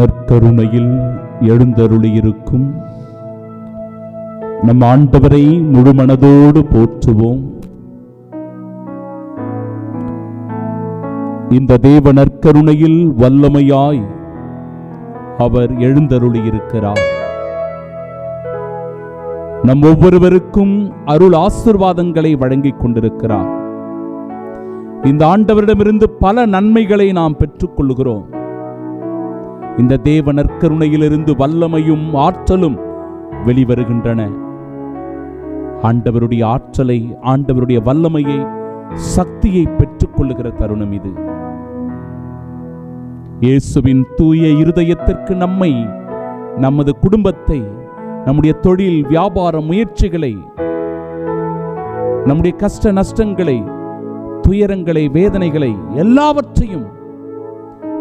நற்கருணையில் எழுந்தருளியிருக்கும். நம் ஆண்டவரை முழுமனதோடு போற்றுவோம். இந்த தேவ நற்கருணையில் வல்லமையாய் அவர் எழுந்தருளியிருக்கிறார். நம் ஒவ்வொருவருக்கும் அருள் ஆசிர்வாதங்களை வழங்கிக் கொண்டிருக்கிறார். இந்த ஆண்டவரிடமிருந்து பல நன்மைகளை நாம் பெற்றுக்கொள்கிறோம் இந்த தேவ நற்கருணையிலிருந்து வல்லமையும் ஆற்றலும் வெளிவருகின்றன. ஆண்டவருடைய ஆற்றலை ஆண்டவருடைய வல்லமையை சக்தியை பெற்றுக்கொள்ளுகிற தருணம் இது. இயேசுவின் தூய இருதயத்திற்கு நம்மை நமது குடும்பத்தை நம்முடைய தொழில் வியாபார முயற்சிகளை நம்முடைய கஷ்ட நஷ்டங்களை துயரங்களை வேதனைகளை எல்லாவற்றையும்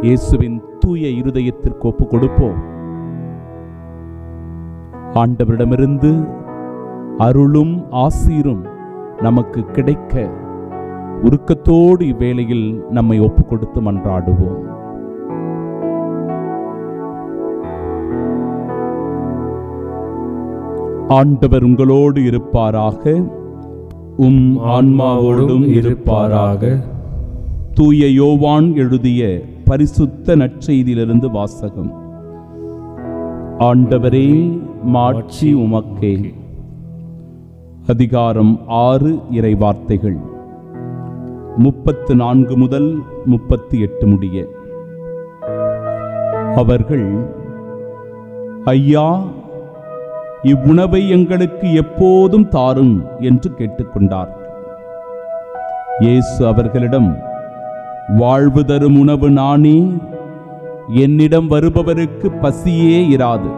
இயேசுவின் தூய இருதயத்திற்கு ஒப்பு கொடுப்போம் ஆண்டவரிடமிருந்து அருளும் ஆசீரும் நமக்கு கிடைக்க உருக்கத்தோடு இவ்வேளையில் நம்மை ஒப்பு கொடுத்து மன்றாடுவோம். ஆண்டவர் உங்களோடு இருப்பாராக. உம் ஆன்மாவோடும் இருப்பாராக. தூய யோவான் எழுதிய பரிசுத்த நற்செய்தியிலிருந்து வாசகம். ஆண்டவரே மாட்சி உமக்கே. அதிகாரம் ஆறு இறை வார்த்தைகள். முப்பத்து நான்கு முதல் முப்பத்தி எட்டு முடிய. அவர்கள் ஐயா இவ்வுணவை எங்களுக்கு எப்போதும் தாரும் என்று கேட்டுக்கொண்டார். இயேசு அவர்களிடம் வாழ்வு தரும் உணவு நானே. என்னிடம் வருபவருக்கு பசியே இராது.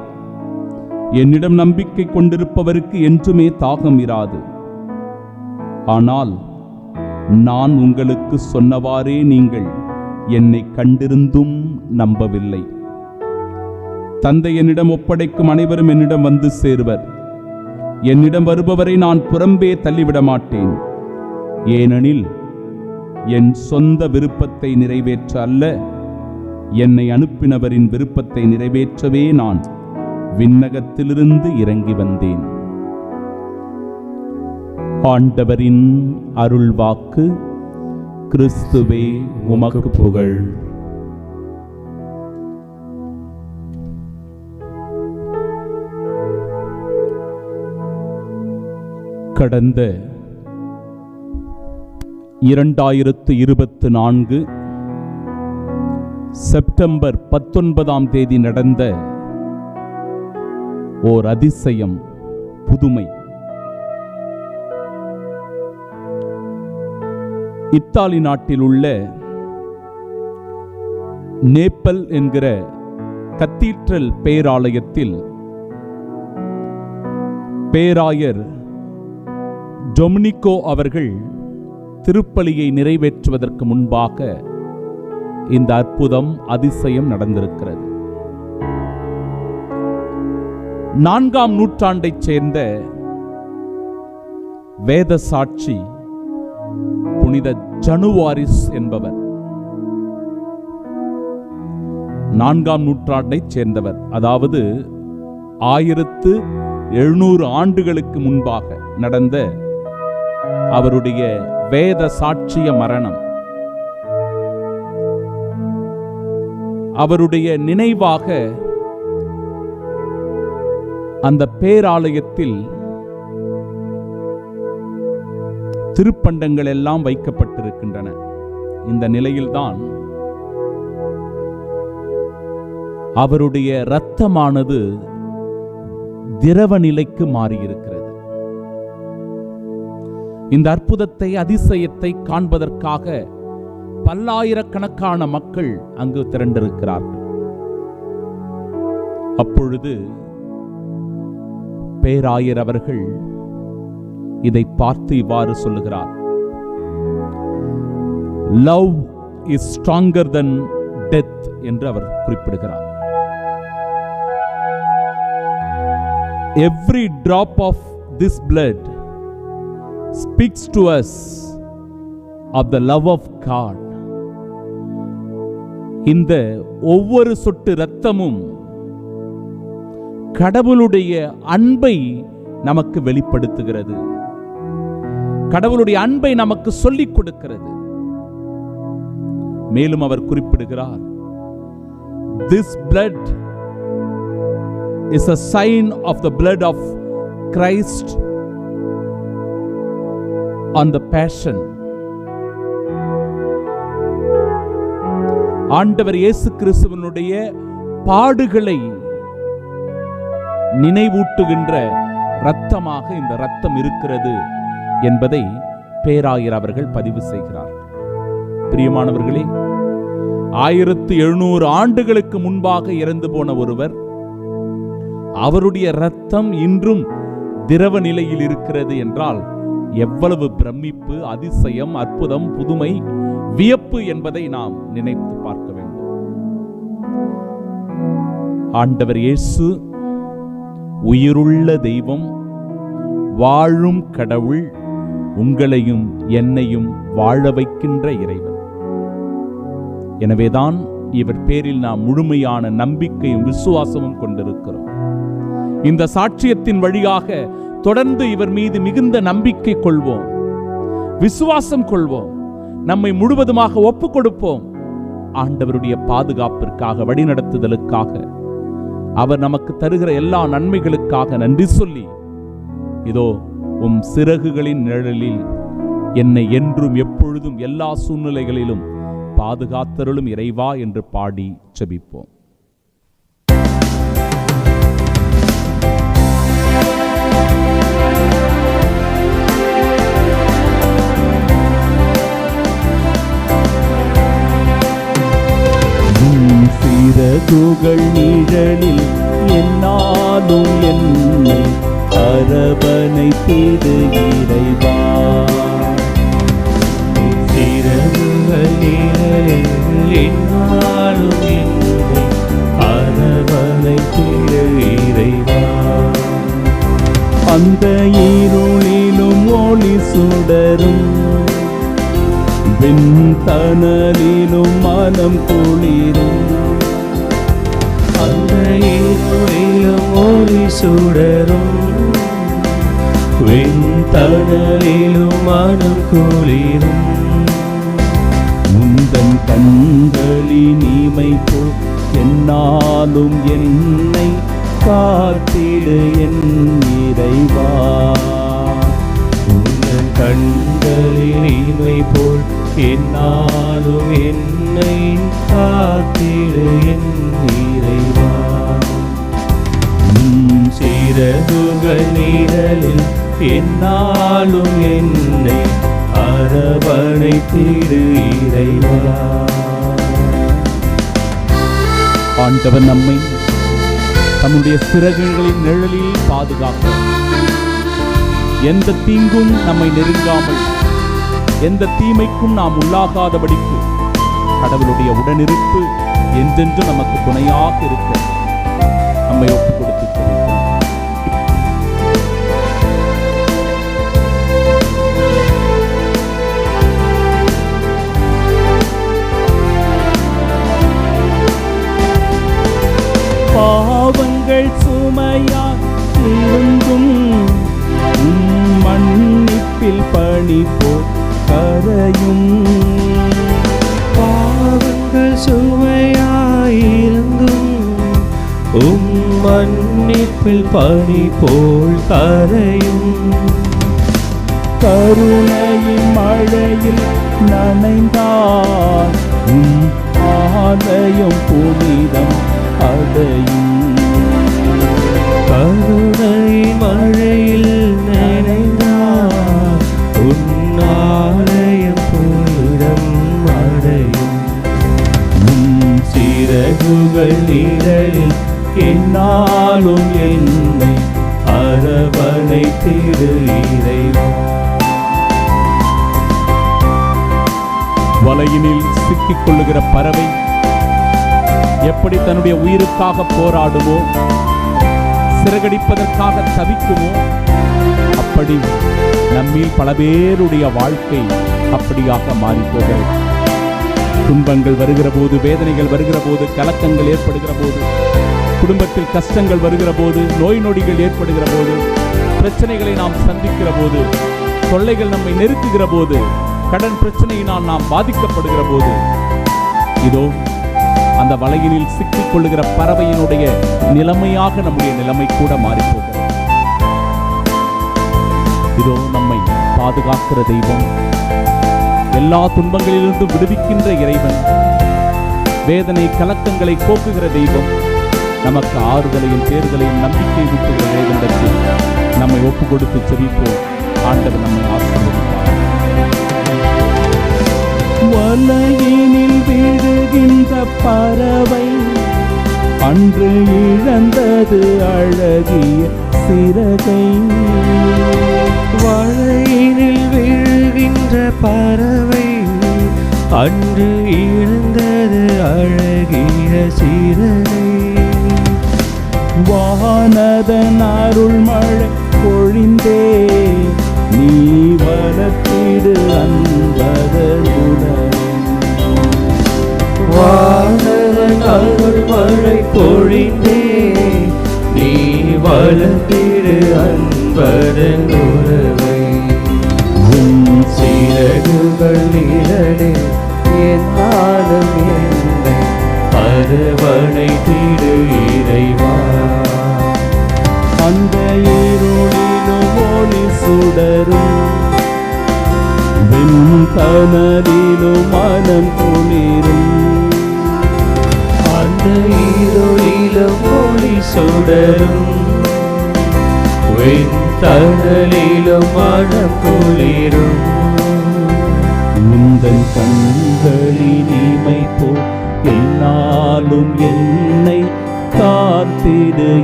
என்னிடம் நம்பிக்கை கொண்டிருப்பவருக்கு என்றுமே தாகம் இராது. ஆனால் நான் உங்களுக்கு சொன்னவாறே நீங்கள் என்னை கண்டிருந்தும் நம்பவில்லை. தந்தை என்னிடம் ஒப்படைக்கும் அனைவரும் என்னிடம் வந்து சேருவர். என்னிடம் வருபவரை நான் புறம்பே தள்ளிவிட மாட்டேன் ஏனெனில் என் சொந்த விருப்பத்தை நிறைவேற்ற அல்ல. என்னை அனுப்பினவரின் விருப்பத்தை நிறைவேற்றவே நான் விண்ணகத்திலிருந்து இறங்கி வந்தேன். ஆண்டவரின் அருள்வாக்கு கிறிஸ்துவே உமக்கு புகழ். கடந்த இரண்டாயிரத்து இருபத்து நான்கு செப்டம்பர் பத்தொன்பதாம் தேதி நடந்த ஓர் அதிசயம் புதுமை. இத்தாலி நாட்டில் உள்ள நேப்பல் என்கிற கத்தீட்ரல் பேராலயத்தில் பேராயர் டொமினிகோ அவர்கள் திருப்பலியை நிறைவேற்றுவதற்கு முன்பாக இந்த அற்புதம் அதிசயம் நடந்திருக்கிறது. நான்காம் நூற்றாண்டைச் சேர்ந்த வேத சாட்சி புனித ஜனுவாரிஸ் என்பவர். நான்காம் நூற்றாண்டைச் சேர்ந்தவர். அதாவது ஆயிரத்து எழுநூறு ஆண்டுகளுக்கு முன்பாக நடந்த அவருடைய வேத சாட்சிய மரணம். அவருடைய நினைவாக அந்த பேராலயத்தில் திருப்பண்டங்கள் எல்லாம் வைக்கப்பட்டிருக்கின்றன. இந்த நிலையில்தான் அவருடைய இரத்தமானது திரவ நிலைக்கு மாறியிருக்கிறது. இந்த அற்புதத்தை அதிசயத்தை காண்பதற்காக பல்லாயிரக்கணக்கான மக்கள் அங்கு திரண்டிருக்கிறார்கள். அப்பொழுது பேராயர் அவர்கள் இதை பார்த்து இவ்வாறு சொல்லுகிறார். Love is stronger than death என்று அவர் குறிப்பிடுகிறார். Every drop of this blood speaks to us of the love of God. இந்த ஒவ்வொரு சொட்டு இரத்தமும் கடவுளுடைய அன்பை நமக்கு வெளிப்படுத்துகிறது. கடவுளுடைய அன்பை நமக்கு சொல்லிக் கொடுக்கிறது. மேலும் அவர் குறிப்பிடுகிறார் this blood is a sign of the blood of Christ அந்த பேஷன் ஆண்டவர் இயேசு கிறிஸ்துவனுடைய பாடுகளை நினைவூட்டுகின்ற இரத்தமாக இந்த ரத்தம் இருக்கிறது என்பதை பேராயர் அவர்கள் பதிவு செய்கிறார். பிரியமானவர்களே ஆயிரத்தி எழுநூறு ஆண்டுகளுக்கு முன்பாக இறந்து போன ஒருவர் அவருடைய ரத்தம் இன்றும் திரவ நிலையில் இருக்கிறது என்றால் எவ்வளவு பிரமிப்பு அதிசயம் அற்புதம் புதுமை வியப்பு என்பதை நாம் நினைத்து பார்க்க வேண்டும். ஆண்டவர் இயேசு உயிருள்ள தெய்வம் வாழும் கடவுள் உங்களையும் என்னையும் வாழ வைக்கின்ற இறைவன். எனவேதான் இவர் பேரில் நாம் முழுமையான நம்பிக்கையும் விசுவாசமும் கொண்டிருக்கிறோம். இந்த சாட்சியத்தின் வழியாக தொடர்ந்து இவர் மீது மிகுந்த நம்பிக்கை கொள்வோம். விசுவாசம் கொள்வோம். நம்மை முழுவதுமாக ஒப்பு கொடுப்போம் ஆண்டவருடைய பாதுகாப்பிற்காக வழிநடத்துதலுக்காக. அவர் நமக்கு தருகிற எல்லா நன்மைகளுக்காக நன்றி சொல்லி இதோ உம் சிறகுகளின் நிழலில் என்னை என்றும் எப்பொழுதும் எல்லா சூழ்நிலைகளிலும் பாதுகாத்தருளும் இறைவா என்று பாடி செபிப்போம் உம் சிறகுகள் நிழலில் என்னாலும் என்னை அரபனை திரு இறைவா. சிறகுகள் நிழலில் என்னாலும் என்னை அரவணை தீது இறைவா. அந்த இருளிலும் ஒளி சுடரும் வெண்தனலிலும் மனம் குளிரும். அந்த இருளிலும் ஒளி சுடரும். வெண்தனலிலும் மனம் குளிரும். முந்தன் கண்களின் இமை போல் என்னாலும் என்னை காத்திடு என் இறைவா. உங்கள் கண்களின் இமை போல் என்னாலும் என்னை காத்திடு என் இறைவா. உம் நிழலில் என்னாலும் என்னை அரவணைத்திடு இறைவா. ஆண்டவன் நம்மை தம்முடைய சிறகுகளின் நிழலில் பாதுகாக்க எந்த தீங்கும் நம்மை நெருங்காமல் எந்த தீமைக்கும் நாம் உள்ளாகாதபடிக்கு கடவுளுடைய உடனிருப்பு என்றென்று நமக்கு துணையாக இருக்க. நம்மை ஒப்புக் பாவங்கள் சுமையா திரும்பும். மன்னிப்பில் பணிப்போ கரையும். பாவங்கள் சுமையாயிருந்தும் உம் மன்னிப்பில் பணி போல் கரையும். கருணையின் மழையில் நனைந்தார். உம் ஆலயம் புனிதம் அடையும் கருணை மழையில் நனைந்தார் உன்னாலயம் புனிதம் அடையும் சிறகுகள் நிழலில் என்னாலும் என்னை அரவணை திரு இறைவா வலையினில் சிக்கிக் கொள்ளுகிற பறவை எப்படி தன்னுடைய உயிருக்காக போராடுமோ சிறகடிப்பதற்காக தவிக்குமோ அப்படி நம்மில் பல பேருடைய வாழ்க்கை அப்படியாக மாறி போகிறது துன்பங்கள் வருகிற போது வேதனைகள் வருகிற போது கலக்கங்கள் ஏற்படுகிற போது குடும்பத்தில் கஷ்டங்கள் வருகிற போது நோய் நொடிகள் ஏற்படுகிற போது பிரச்சனைகளை நாம் சந்திக்கிற போது தொல்லைகள் நம்மை நெருக்குகிற போது கடன் பிரச்சனையினால் நாம் பாதிக்கப்படுகிற போது இதோ அந்த வலையினில் சிக்கிக் கொள்ளுகிற பறவையினுடைய நிலைமையாக நம்முடைய நிலைமை கூட மாறி இதோ நம்மை பாதுகாக்கிற தெய்வம். எல்லா துன்பங்களிலிருந்தும் விடுவிக்கின்ற இறைவன். வேதனை கலக்கங்களை போக்குகிற தெய்வம். நமக்கு ஆறுதலையும் தேர்தலையும் நம்பிக்கை விட்டுகிற இறைவனிடத்தில் நம்மை ஒப்பு கொடுத்து செவிப்போம் ஆண்டவர் நம்மை ஆசிரியர் வலையினில் விழுகின்ற பறவை. அன்று இழந்தது அழகிய சிறகை. வலையினில் விழுகின்ற பறவை. அன்று இழந்தது அழகிய சிறகை. வானதன் அருள் மழை பொழிந்தே நீ வளர்த்திடு அந்த வானவன் மழை பொழிந்தே நீ வளர்த்திடு அன்பதன் உறவை. உன் சிறகுகள்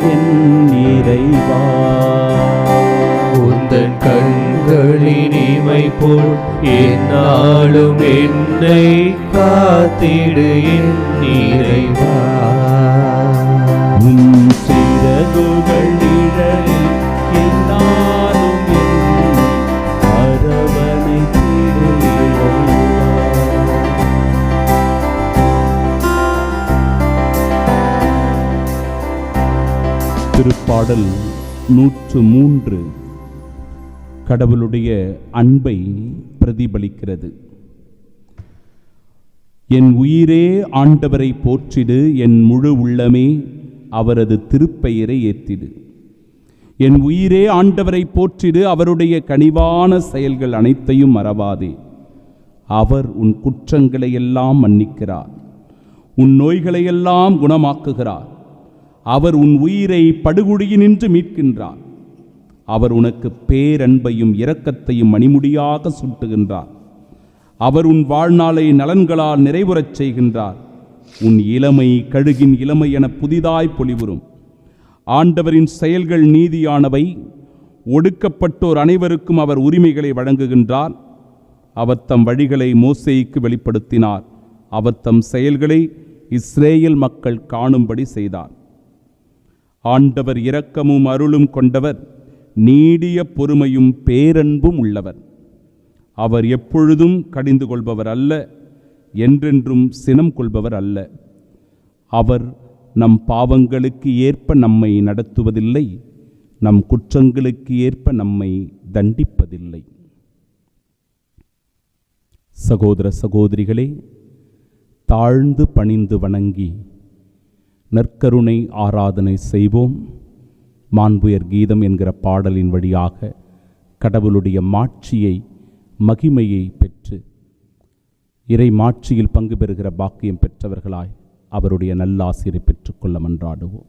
என் இறைவா. உந்தன் கண்களின் இமை போல் என்னாலும் என்னை காத்திடு என் இறைவா. உன் சிறகுகள் திருப்பாடல் நூற்று மூன்று கடவுளுடைய அன்பை பிரதிபலிக்கிறது. என் உயிரே ஆண்டவரை போற்றிடு என் முழு உள்ளமே அவரது திருப்பெயரை ஏற்றிடு. என் உயிரே ஆண்டவரை போற்றிடு அவருடைய கனிவான செயல்கள் அனைத்தையும் மறவாதே. அவர் உன் குற்றங்களை எல்லாம் மன்னிக்கிறார். உன் நோய்களை எல்லாம் குணமாக்குகிறார். அவர் உன் உயிரை படுகுழியினின்று மீட்கின்றார். அவர் உனக்கு பேரன்பையும் இரக்கத்தையும் மணிமுடியாக சுட்டுகின்றார். அவர் உன் வாழ்நாளை நலன்களால் நிறைவுறச் செய்கின்றார். உன் இளமை கழுகின் இளமை என புதிதாய் பொலிவுறும். ஆண்டவரின் செயல்கள் நீதியானவை. ஒடுக்கப்பட்டோர் அனைவருக்கும் அவர் உரிமைகளை வழங்குகின்றார். அவர் தம் வழிகளை மோசேய்க்கு வெளிப்படுத்தினார். அவர் தம் செயல்களை இஸ்ரேல் மக்கள் காணும்படி செய்தார். ஆண்டவர் இரக்கமும் அருளும் கொண்டவர் நீடிய பொறுமையும் பேரன்பும் உள்ளவர். அவர் எப்பொழுதும் கடிந்து கொள்பவர் அல்ல என்றென்றும் சினம் கொள்பவர் அல்ல. அவர் நம் பாவங்களுக்கு ஏற்ப நம்மை நடத்துவதில்லை நம் குற்றங்களுக்கு ஏற்ப நம்மை தண்டிப்பதில்லை. சகோதர சகோதரிகளே தாழ்ந்து பணிந்து வணங்கி நற்கருணை ஆராதனை செய்வோம். மாண்புயர் கீதம் என்கிற பாடலின் வழியாக கடவுளுடைய மாட்சியை மகிமையை பெற்று இறை மாட்சியில் பங்கு பெறுகிற பாக்கியம் பெற்றவர்களாய் அவருடைய நல்லாசிரை பெற்றுக்கொள்ள மன்றாடுவோம்.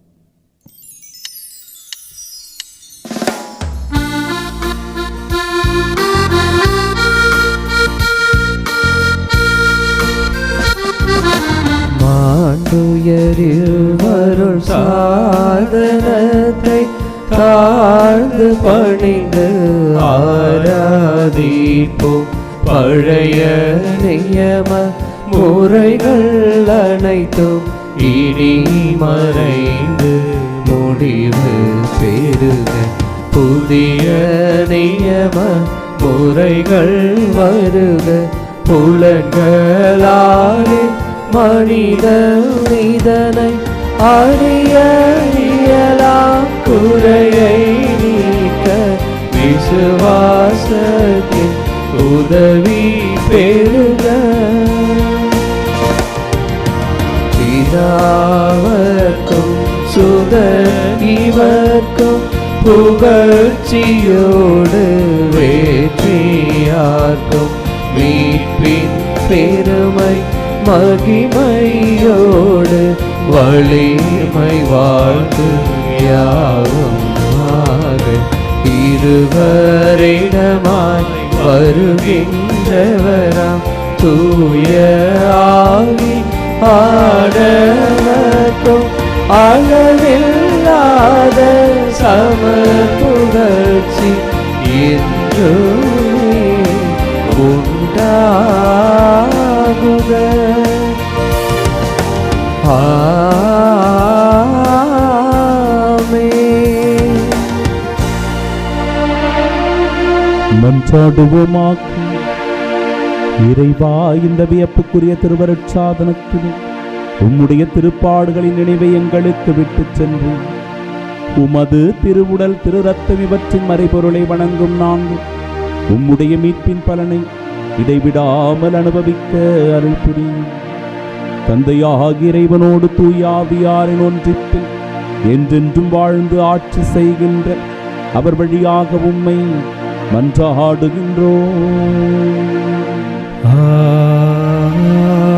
ஆண்டுயரில் வருள் சாதனத்தை தாழ்ந்து பணிந்து ஆராதிப்போம். பழைய நியம முறைகள் அனைத்தும் இனி மறைந்து முடிவு பெறுக. புதிய நியம முறைகள் வருக. புலன்களாலே மனித இதனை அறிய இயலாம் குறையை நீக்க விசுவாசத்தின் உதவி பெறுக. பிதாவர்க்கும் சுத இவர்க்கும் புகழ்ச்சியோடு வேற்றியார்க்கும் மகிமையோடு வலிமை வாழ்த்து யாவும் இருவரிடமாய் வருகின்றவராம் தூய ஆவி ஆடவர்க்கும் அளவில்லாத சம புகழ்ச்சி என்றுமே உண்டாகுதல். மன்றாடுவோமாக இறைவா இந்த வியப்புக்குரிய திருவருட்சாதனத்திலும் உம்முடைய திருப்பாடுகளின் நினைவை எங்களுக்கு விட்டுச் சென்று உமது திருவுடல் திரு ரத்தம் இவற்றின் மறைபொருளை வணங்கும் நாங்கள் உம்முடைய மீட்பின் பலனை இடைவிடாமல் அனுபவிக்க அருள் புரியும் தந்தையாக இறைவனோடு தூயாவியாரின் ஒன்றிப்பில் என்றென்றும் வாழ்ந்து ஆட்சி செய்கின்ற அவர் வழியாக உம்மை மன்றாடுகின்றோம். ஆ.